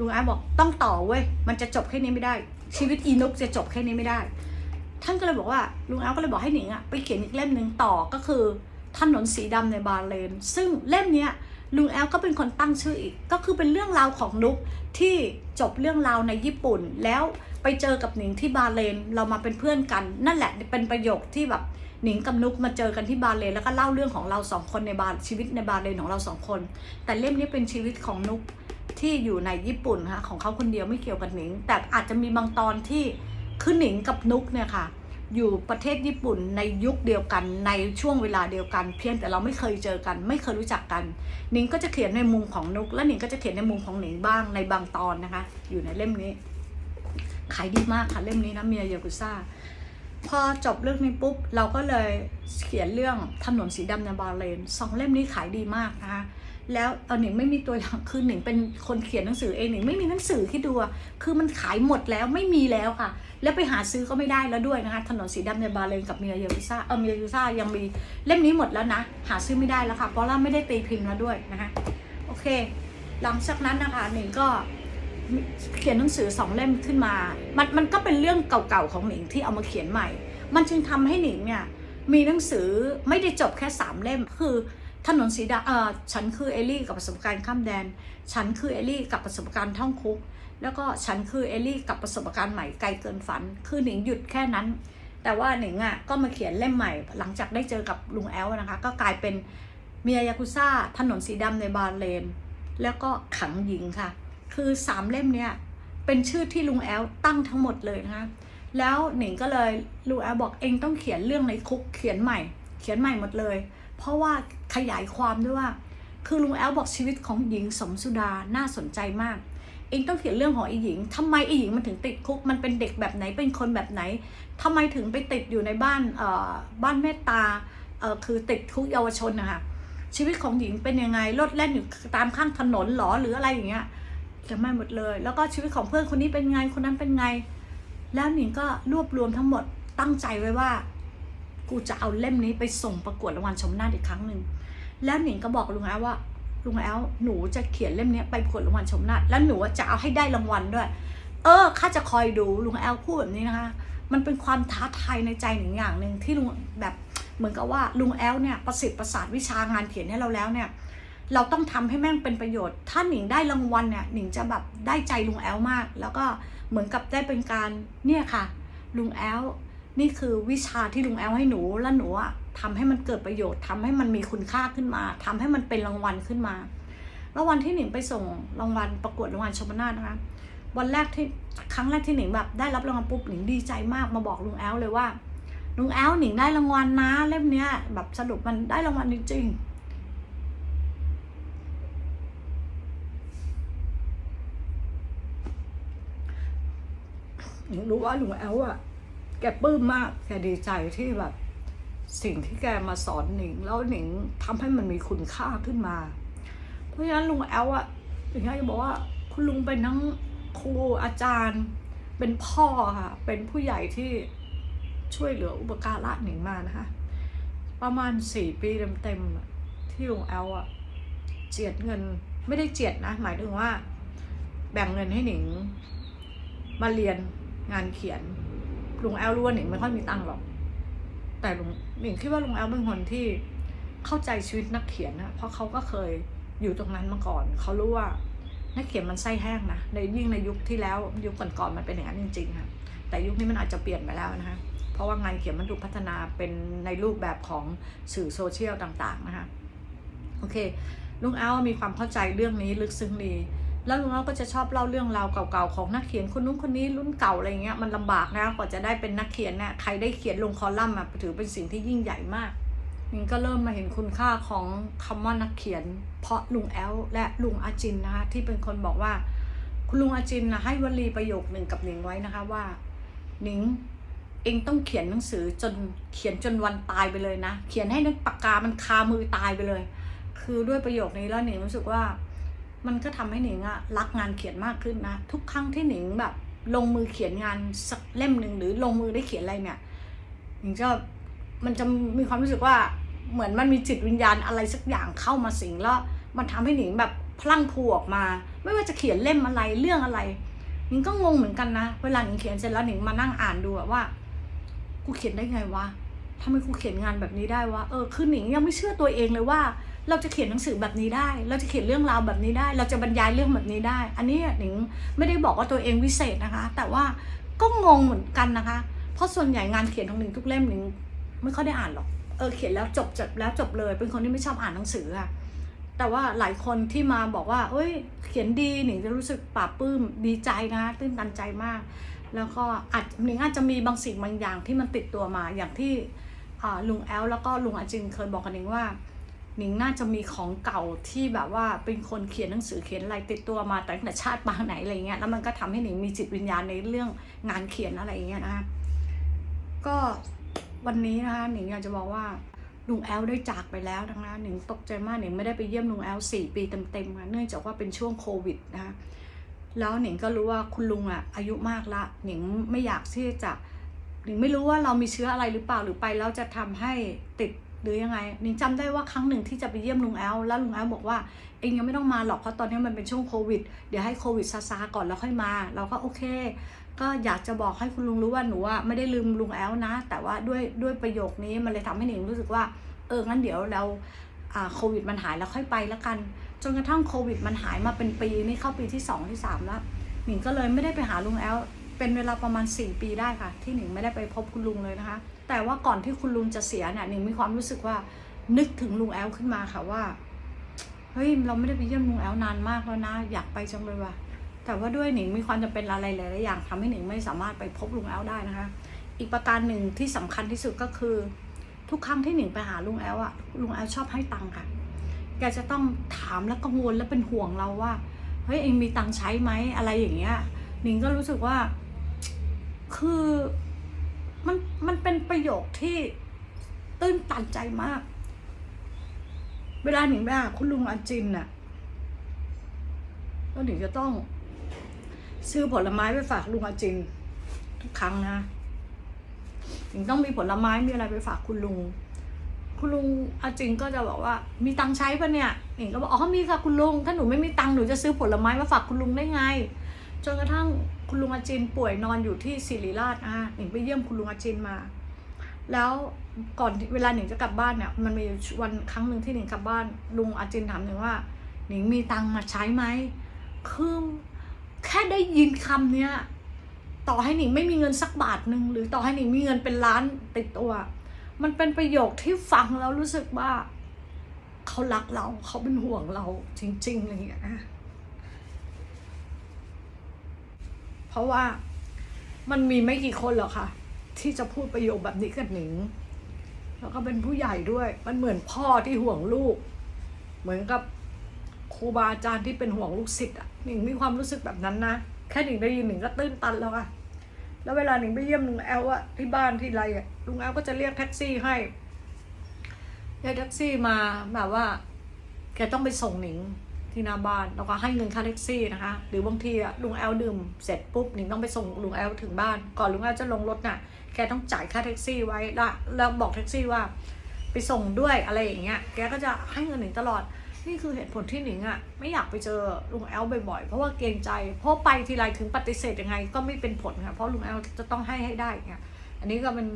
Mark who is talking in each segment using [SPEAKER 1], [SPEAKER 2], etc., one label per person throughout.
[SPEAKER 1] ลุงแอดบอกต้องต่อเว้ยมันจะจบแค่นี้ไม่ได้ ชีวิตอีนุกจะจบแค่นี้ไม่ได้ ท่านก็เลยบอกว่าลุงแอลก็เลยบอกให้หนิงอะไปเขียนอีกเล่มหนึ่งต่อก็คือถนนสีดำในบาเลน ซึ่งเล่มเนี้ยลุงแอลก็เป็นคนตั้งชื่ออีก ก็คือเป็นเรื่องราวของนุกที่จบเรื่องราวในญี่ปุ่น แล้วไปเจอกับหนิงที่บาเลน เรามาเป็นเพื่อนกัน นั่นแหละเป็นประโยคที่แบบหนิงกับนุกมาเจอกันที่บาเลน แล้วก็เล่าเรื่องของเราสองคนในบาชีวิตในบาเลนของเราสองคน แต่เล่มนี้เป็นชีวิตของนุก ที่อยู่ในญี่ปุ่นค่ะของเขาคนเดียวไม่เกี่ยวกับหนิง แต่อาจจะมีบางตอนที่คือหนิงกับนุกเนี่ยค่ะ อยู่ประเทศญี่ปุ่นในยุคเดียวกันในช่วงเวลาเดียวกัน เพียงแต่เราไม่เคยเจอกัน ไม่เคยรู้จักกันหนิงก็จะเขียนในมุมของนุก และหนิงก็จะเขียนในมุมของหนิงบ้างในบางตอนนะคะ อยู่ในเล่มนี้ ขายดีมากค่ะเล่มนี้นะเมียยากุซ่าพอจบเรื่องนี้ปุ๊บ เราก็เลยเขียนเรื่องถนนสีดำในบาเลนสองเล่มนี้ขายดีมากนะคะ แล้วเออหนิงไม่มีตัวอย่างคือหนิงเป็นคนเขียนหนังสือเองหนิงไม่มีหนังสือที่ดูอะคือมันขายหมดแล้วไม่มีแล้วค่ะ แล้วไปหาซื้อก็ไม่ได้แล้วด้วยนะคะถนนสีดำในบาเลนกับเมียยากุซ่าเออเมียยากุซ่ายังมีเล่มนี้หมดแล้วนะหาซื้อไม่ได้แล้วค่ะเพราะว่าไม่ได้ตีพิมพ์แล้วด้วยนะคะโอเค หลังจากนั้นนะคะหนิงก็เขียนหนังสือสองเล่มขึ้นมา มันมันก็เป็นเรื่องเก่าๆของหนิงที่เอามาเขียนใหม่ มันจึงทำให้หนิงเนี่ยมีหนังสือไม่ได้จบแค่สามเล่มคือ ถนนสีดำเออฉันคือเอลลี่กับประสบการณ์ข้ามแดน ฉันคือเอลลี่กับประสบการณ์ท่องคุก แล้วก็ฉันคือเอลลี่กับประสบการณ์ใหม่ไกลเกินฝัน คือหนิงหยุดแค่นั้น แต่ว่าหนิงอะก็มาเขียนเล่มใหม่ หลังจากได้เจอกับลุงแอลนะคะ ก็กลายเป็นเมียยากุซ่าถนนสีดำในบาเลน แล้วก็ขังหญิงค่ะ คือสามเล่มเนี้ยเป็นชื่อที่ลุงแอลตั้งทั้งหมดเลยนะคะแล้วหนิงก็เลยลุงแอลบอกเองต้องเขียนเรื่องในคุกเขียนใหม่ เขียนใหม่หมดเลย เพราะว่าขยายความด้วยว่า คือลุงแอลบอกชีวิตของหญิงสมสุดาน่าสนใจมาก เองต้องเขียนเรื่องของไอ้หญิงทำไมไอ้หญิงมันถึงติดคุก มันเป็นเด็กแบบไหนเป็นคนแบบไหนทำไมถึงไปติดอยู่ในบ้านเอ่อบ้านเมตตาเอ่อคือติดคุกเยาวชนนะคะชีวิตของหญิงเป็นยังไงรถแล่นอยู่ตามข้างถนนหรอหรืออะไรอย่างเงี้ยเขียนมาหมดเลย แล้วก็ชีวิตของเพื่อนคนนี้เป็นไงคนนั้นเป็นไง แล้วหนิงก็รวบรวมทั้งหมดตั้งใจไว้ว่า กูจะเอาเล่มนี้ไปส่งประกวดรางวัลชมนาฏอีกครั้งหนึ่งแล้วหนิงก็บอกลุงแอลว่าลุงแอลหนูจะเขียนเล่มนี้ไปประกวดรางวัลชมนาฏแล้วหนูจะเอาให้ได้รางวัลด้วย เออข้าจะคอยดูลุงแอลพูดแบบนี้นะคะ มันเป็นความท้าทายในใจหนิงอย่างหนึ่งที่ลุงแบบเหมือนกับว่าลุงแอลเนี่ยประสิทธิ์ประสาทวิชางานเขียนให้เราแล้วเนี่ยเราต้องทำให้แม่งเป็นประโยชน์ ถ้าหนิงได้รางวัลเนี่ยหนิงจะแบบได้ใจลุงแอลมาก แล้วก็เหมือนกับได้เป็นการเนี่ยค่ะ ลุงแอล นี่คือวิชาที่ลุงแอลให้หนูแล้วหนูอะทำให้มันเกิดประโยชน์ทำให้มันมีคุณค่าขึ้นมาทำให้มันเป็นรางวัลขึ้นมา แล้ววันที่หนิงไปส่งรางวัลประกวดรางวัลชมนาฏนะคะวันแรกที่ครั้งแรกที่หนิงแบบได้รับรางวัลปุ๊บหนิงดีใจมากมาบอกลุงแอลเลยว่าลุงแอลหนิงได้รางวัลนะเล่มเนี้ยแบบสรุปมันได้รางวัลจริงๆหนิงรู้ว่าลุงแอลอะ แกปลื้มมากแกดีใจที่แบบ สิ่งที่แกมาสอนหนิง แล้วหนิงทำให้มันมีคุณค่าขึ้นมา เพราะฉะนั้นลุงแอลอะหนิงอยากจะบอกว่าคุณลุงเป็นทั้งครูอาจารย์ เป็นพ่อค่ะเป็นผู้ใหญ่ที่ช่วยเหลืออุปการะหนิงมานะคะ ประมาณสี่ปีเต็มๆที่ลุงแอลอะเจียดเงินไม่ได้เจียดนะ หมายถึงว่า แบ่งเงินให้หนิง มาเรียนงานเขียน ลุงแอลรู้ว่าหนิงไม่ค่อยมีตังค์หรอก แต่ลุงหนิงคิดว่าลุงแอลเป็นคนที่เข้าใจชีวิตนักเขียนนะเพราะเขาก็เคยอยู่ตรงนั้นมาก่อน เขารู้ว่านักเขียนมันไส้แห้งนะในยิ่งในยุคที่แล้วยุคก่อนๆมันเป็นอย่างนั้นจริงๆค่ะแต่ยุคนี้มันอาจจะเปลี่ยนไปแล้วนะคะเพราะว่างานเขียนมันถูกพัฒนาเป็นในรูปแบบของสื่อโซเชียลต่างๆนะคะโอเคลุงแอลมีความเข้าใจเรื่องนี้ลึกซึ้งดี แล้วลุงแอลก็จะชอบเล่าเรื่องราวเก่าๆของนักเขียนคนนู้นคนนี้รุ่นเก่าอะไรเงี้ยมันลำบากนะกว่าจะได้เป็นนักเขียนเนี่ยใครได้เขียนลงคอลัมน์อะถือเป็นสิ่งที่ยิ่งใหญ่มากนิงก็เริ่มมาเห็นคุณค่าของคำว่านักเขียน เพราะลุงแอลและลุงอาจินนะคะที่เป็นคนบอกว่า คุณลุงอาจินนะให้วลีประโยคหนึ่งกับหนิงไว้นะคะว่าหนิงเองต้องเขียนหนังสือจนเขียนจนวันตายไปเลยนะ เขียนให้นักปากกามันคามือตายไปเลย คือด้วยประโยคนี้แล้วหนิงรู้สึกว่า มันก็ทำให้หนิงอะรักงานเขียนมากขึ้นนะ ทุกครั้งที่หนิงแบบ ลงมือเขียนงานสักเล่มหนึ่งหรือลงมือได้เขียนอะไรเนี่ยหนิงจะมันจะมีความรู้สึกว่าเหมือนมันมีจิตวิญญาณอะไรสักอย่างเข้ามาสิงแล้วมันทำให้หนิงแบบพลังพูออกมา ไม่ว่าจะเขียนเล่มอะไรเรื่องอะไรหนิงก็งงเหมือนกันนะ เวลาหนิงเขียนเสร็จแล้วหนิงมานั่งอ่านดูว่ากูเขียนได้ไงวะ ทำไมกูเขียนงานแบบนี้ได้วะเออคือหนิงยังไม่เชื่อตัวเองเลยว่า เราจะเขียนหนังสือแบบนี้ได้ เราจะเขียนเรื่องราวแบบนี้ได้ เราจะบรรยายเรื่องแบบนี้ได้ อันนี้หนิงไม่ได้บอกว่าตัวเองวิเศษนะคะ แต่ว่าก็งงเหมือนกันนะคะ เพราะส่วนใหญ่งานเขียนของหนิงทุกเล่มหนิงไม่ค่อยได้อ่านหรอกเออเขียนแล้วจบจบแล้วจบเลย เป็นคนที่ไม่ชอบอ่านหนังสืออะแต่ว่าหลายคนที่มาบอกว่า เอ้ย เขียนดีหนิงจะรู้สึกปลาบปลื้มดีใจนะตื้นตันใจมาก แล้วก็อาจหนิงอาจจะมีบางสิ่งบางอย่างที่มันติดตัวมาอย่างที่ ลุงแอลแล้วก็ลุงอาจินเคยบอกกับหนิงว่าหนิงน่าจะมีของเก่าที่แบบว่าเป็นคนเขียนหนังสือเขียนอะไรติดตัวมาแต่ตั้งแต่ชาติปางไหนอะไรเงี้ยแล้วมันก็ทำให้หนิงมีจิตวิญญาณในเรื่องงานเขียนอะไรเงี้ยนะคะก็วันนี้นะคะหนิงอยากจะบอกว่าลุงแอลได้จากไปแล้วนะคะหนิงตกใจมากหนิงไม่ได้ไปเยี่ยมลุงแอลสี่ปีเต็มๆค่ะเนื่องจากว่าเป็นช่วงโควิดนะคะแล้วหนิงก็รู้ว่าคุณลุงอะอายุมากละหนิงไม่อยากที่จะ นิงไม่รู้ว่าเรามีเชื้ออะไรหรือเปล่าหรือไปแล้วจะทำให้ติดหรือยังไงหนิงจำได้ว่าครั้งหนึ่งที่จะไปเยี่ยมลุงแอลแล้วลุงแอลบอกว่าเองยังไม่ต้องมาหรอกเพราะตอนนี้มันเป็นช่วงโควิดเดี๋ยวให้โควิดซาซาก่อนแล้วค่อยมา เราก็โอเค ก็อยากจะบอกให้คุณลุงรู้ว่าหนูอะไม่ได้ลืมลุงแอลนะ แต่ว่าด้วยด้วยประโยคนี้มันเลยทำให้หนิงรู้สึกว่าเอองั้นเดี๋ยวเราโควิดมันหายแล้วค่อยไปแล้วกัน จนกระทั่งโควิดมันหายมาเป็นปีนี่เข้าปีที่สองที่สามแล้วหนิงก็เลยไม่ได้ไปหาลุงแอล เป็นเวลาประมาณ 4 ปีได้ค่ะ ที่หนิงไม่ได้ไปพบคุณลุงเลยนะคะ แต่ว่าก่อนที่คุณลุงจะเสียเนี่ยหนิงมีความรู้สึกว่านึกถึงลุงแอลขึ้นมาค่ะว่าเฮ้ยเราไม่ได้ไปเยี่ยมลุงแอลนานมากแล้วนะ อยากไปจังเลยว่ะแต่ว่าด้วยหนิงมีความจำเป็นอะไรหลายๆอย่างทำให้หนิงไม่สามารถไปพบลุงแอลได้นะคะ อีกประการหนึ่งที่สำคัญที่สุดก็คือ ทุกครั้งที่หนิงไปหาลุงแอลอะลุงแอลชอบให้ตังค์ค่ะแกจะต้องถามและกังวลและเป็นห่วงเราว่าเฮ้ยเองมีตังค์ใช้ไหมอะไรอย่างเงี้ยหนิงก็รู้สึกว่า คือมันมันเป็นประโยคที่ตื้นตันใจมาก เวลาหนิงไปหาคุณลุงอาจินน่ะก็หนิงจะต้อง ซื้อผลไม้ไปฝากลุงอาจิน ทุกครั้งนะหนิงต้องมีผลไม้มีอะไรไปฝากคุณลุง คุณลุงอาจิงก็จะบอกว่า มีตังใช้ปะเนี่ยหนิงก็บอกอ๋อมีค่ะคุณลุงถ้าหนูไม่มีตังหนูจะซื้อผลไม้มาฝากคุณลุงได้ไง จนกระทั่งคุณลุงอาจินป่วยนอนอยู่ที่ศิริราชอะหนิงไปเยี่ยมคุณลุงอาจินมา แล้วก่อนเวลาหนิงจะกลับบ้านเนี่ยมันมีวันครั้งหนึ่งที่หนิงกลับบ้านลุงอาจินถามหนิงว่า หนิงมีตังมาใช้ไหมคือแค่ได้ยินคำเนี้ยต่อให้หนิงไม่มีเงินสักบาทหนึ่งหรือต่อให้หนิงมีเงินเป็นล้านติดตัว มันเป็นประโยคที่ฟังแล้วรู้สึกว่า เขารักเราเขาเป็นห่วงเราจริงๆอะไรอย่างเงี้ยนะเพ ราะว่ามันมีไม่กี่คนหรอกค่ะ ที่จะพูดประโยคแบบนี้กับหนิง แล้วก็เป็นผู้ใหญ่ด้วย มันเหมือนพ่อที่ห่วงลูก เหมือนกับครูบาอาจารย์ที่เป็นห่วงลูกศิษย์อะหนิงมีความรู้สึกแบบนั้นนะแค่หนิงได้ยินหนิงก็ตื้นตันแล้วอะแล้วเวลาหนิงไปเยี่ยมลุงแอลอะที่บ้านที่ไรอะลุงแอลก็จะเรียกแท็กซี่ให้เรียกแท็กซี่มาแบบว่าแกต้องไปส่งหนิง ที่หน้าบ้านแล้วก็ให้เงินค่าแท็กซี่นะคะ หรือบางทีอะลุงแอลดื่มเสร็จปุ๊บหนิงต้องไปส่งลุงแอลถึงบ้าน ก่อนลุงแอลจะลงรถน่ะแกต้องจ่ายค่าแท็กซี่ไว้ละแล้วบอกแท็กซี่ว่า ไปส่งด้วยอะไรอย่างเงี้ยแกก็จะให้เงินหนิงตลอดนี่คือเหตุผลที่หนิงอะไม่อยากไปเจอลุงแอลบ่อยๆ เพราะว่าเกรงใจเพราะไปทีไรถึงปฏิเสธยังไงก็ไม่เป็นผลค่ะเพราะลุงแอลจะต้องให้ให้ได้ไงอันนี้ก็เป็น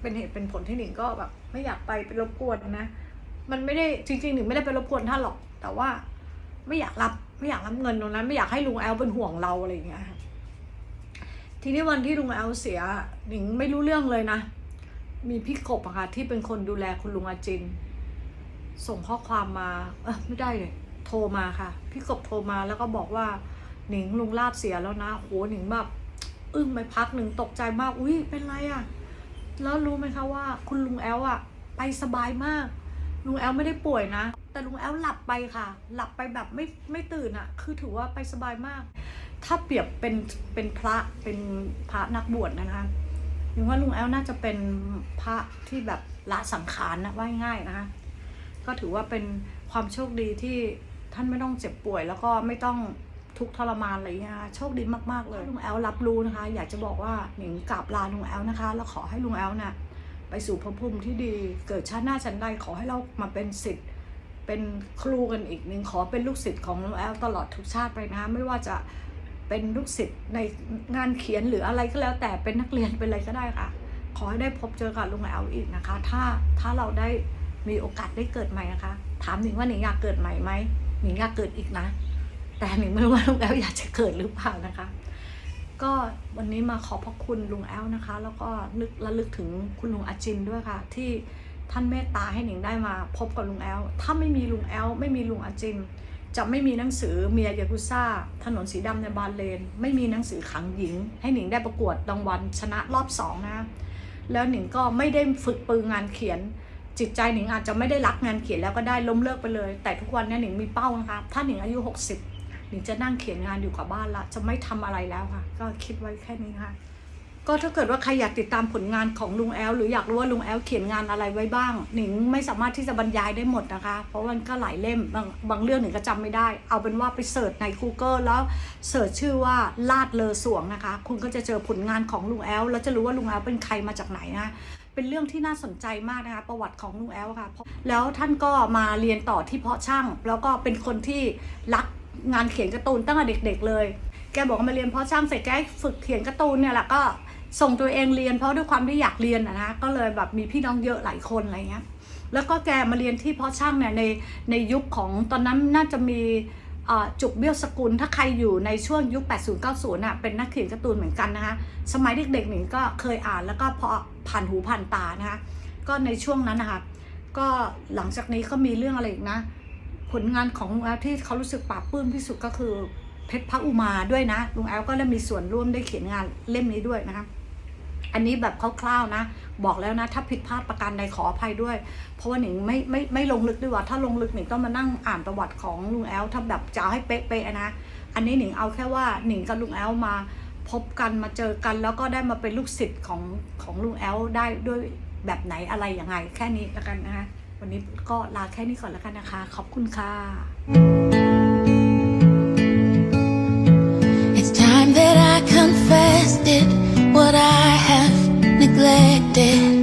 [SPEAKER 1] เป็นเหตุเป็นผลที่หนิงก็แบบไม่อยากไปเป็นรบกวนนะ มันไม่ได้จริงๆหนิงไม่ได้ไปรบกวนท่านหรอก แต่ว่า ไม่อยากรับไม่อยากรับเงินตรงนั้น ไม่อยากให้ลุงแอลเป็นห่วงเราอะไรอย่างเงี้ยทีนี้วันที่ลุงแอลเสียหนิงไม่รู้เรื่องเลยนะ มีพี่กบอะค่ะที่เป็นคนดูแลคุณลุงอาจิน ส่งข้อความมาเออไม่ได้เลยโทรมาค่ะ พี่กบโทรมาแล้วก็บอกว่าหนิงลุงลาดเสียแล้วนะโหหนิงแบบอึ้งไปพักหนึ่งตกใจมากอุ้ยเป็นไรอะ่ะ แล้วรู้ไหมคะว่า คุณลุงแอลอะไปสบายมาก ลุงแอลไม่ได้ป่วยนะ แต่ลุงแอลหลับไปค่ะ หลับไปแบบไม่ไม่ตื่นอะ่ะ คือถือว่าไปสบายมาก ถ้าเปรียบเป็นเป็นพระเป็นพระนักบวชนะคะหนิงว่าลุงแอลน่าจะเป็นพระที่แบบละสังขารนะว่าง่ายนะคะ ก็ถือว่าเป็นความโชคดีที่ท่านไม่ต้องเจ็บป่วย แล้วก็ไม่ต้องทุกข์ทรมานอะไรเงี้ยโชคดีมากๆเลยลุงแอลรับรู้นะคะ อยากจะบอกว่าหนิงกราบลาลุงแอลนะคะ แล้วขอให้ลุงแอลน่ะไปสู่ภพภูมิที่ดี เกิดชาติหน้าชั้นใดขอให้เรามาเป็นสิทธิ์ เป็นครูกันอีกหนึ่งขอเป็นลูกศิษย์ของลุงแอลตลอดทุกชาติไปนะ ไม่ว่าจะเป็นลูกศิษย์ในงานเขียนหรืออะไรก็แล้วแต่เป็นนักเรียนเป็นอะไรก็ได้ค่ะ ขอให้ได้พบเจอกับลุงแอลอีกนะคะ ถ้าถ้าเราได้มีโอกาสได้เกิดใหม่นะคะ ถามหนิงว่าหนิงอยากเกิดใหม่ไหมหนิงอยากเกิดอีกนะ แต่หนิงไม่รู้ว่าลุงแอลอยากจะเกิดหรือเปล่านะคะ ก็วันนี้มาขอบพระคุณลุงแอลนะคะ แล้วก็นึกระลึกถึงคุณลุงอาจินด้วยค่ะที่ ท่านเมตตาให้หนิงได้มาพบกับลุงแอล ถ้าไม่มีลุงแอล ไม่มีลุงอาจิน จะไม่มีหนังสือเมียยากุซ่า ถนนสีดำในบาเลน ไม่มีหนังสือขังหญิง ให้หนิงได้ประกวดรางวัลชนะรอบสองนะ แล้วหนิงก็ไม่ได้ฝึกปืองานเขียน จิตใจหนิงอาจจะไม่ได้รักงานเขียนแล้วก็ได้ล้มเลิกไปเลย แต่ทุกวันนี้หนิงมีเป้านะคะ ถ้าหนิงอายุ 60หนิงจะนั่งเขียนงานอยู่กับบ้านละ จะไม่ทำอะไรแล้วค่ะ ก็คิดไว้แค่นี้ค่ะ ก็ถ้าเกิดว่าใครอยากติดตามผลงานของลุงแอล หรืออยากรู้ว่าลุงแอลเขียนงานอะไรไว้บ้าง หนิงไม่สามารถที่จะบรรยายได้หมดนะคะ เพราะมันก็หลายเล่มบางบางเรื่องหนิงก็จำไม่ได้ เอาเป็นว่าไปเสิร์ชใน Google แล้วเสิร์ชชื่อว่าลาดเลอสวงนะคะ คุณก็จะเจอผลงานของลุงแอล แล้วจะรู้ว่าลุงแอลเป็นใครมาจากไหนนะเป็นเรื่องที่น่าสนใจมากนะคะประวัติของลุงแอลค่ะ แล้วท่านก็มาเรียนต่อที่เพาะช่าง แล้วก็เป็นคนที่รักงานเขียนการ์ตูนตั้งแต่เด็กๆเลย แกบอกว่ามาเรียนเพาะช่างเสร็จแกฝึกเขียนการ์ตูนเนี่ยแหละก็ ส่งตัวเองเรียนเพราะด้วยความที่อยากเรียนอะนะก็เลยแบบมีพี่น้องเยอะหลายคนอะไรเงี้ยแล้วก็แกมาเรียนที่เพาะช่างเนี่ยในในยุคของตอนนั้นน่าจะมีจุกเบี้ยวสกุลถ้าใครอยู่ในช่วงยุค 80 90น่ะเป็นนักเขียนการ์ตูนเหมือนกันนะคะสมัยเด็กๆหนิงก็เคยอ่านแล้วก็พอผ่านหูผ่านตานะคะก็ในช่วงนั้นนะคะก็หลังจากนี้ก็มีเรื่องอะไรอีกนะ ผลงานของลุงแอลที่เขารู้สึกปลาบปลื้มที่สุดก็คือเพชรพระอุมาด้วยนะลุงแอลก็ได้มีส่วนร่วมได้เขียนงานเล่มนี้ด้วยนะคะ อันนี้แบบคร่าวๆนะ บอกแล้วนะ ถ้าผิดพลาดประการใดขออภัยด้วย เพราะว่าหนิงไม่ไม่ไม่ลงลึกด้วยว่า ถ้าลงลึกหนิงต้องมานั่งอ่านประวัติของลุงแอลถ้าแบบจะให้เป๊ะๆนะ อันนี้หนิงเอาแค่ว่าหนิงกับลุงแอลมาพบกันมาเจอกันแล้วก็ได้มาเป็นลูกศิษย์ของของลุงแอลได้ด้วยแบบไหนอะไรยังไง แค่นี้แล้วกันนะคะวันนี้ก็ลาแค่นี้ก่อนแล้วกันนะคะ ขอบคุณค่ะ
[SPEAKER 2] neglected.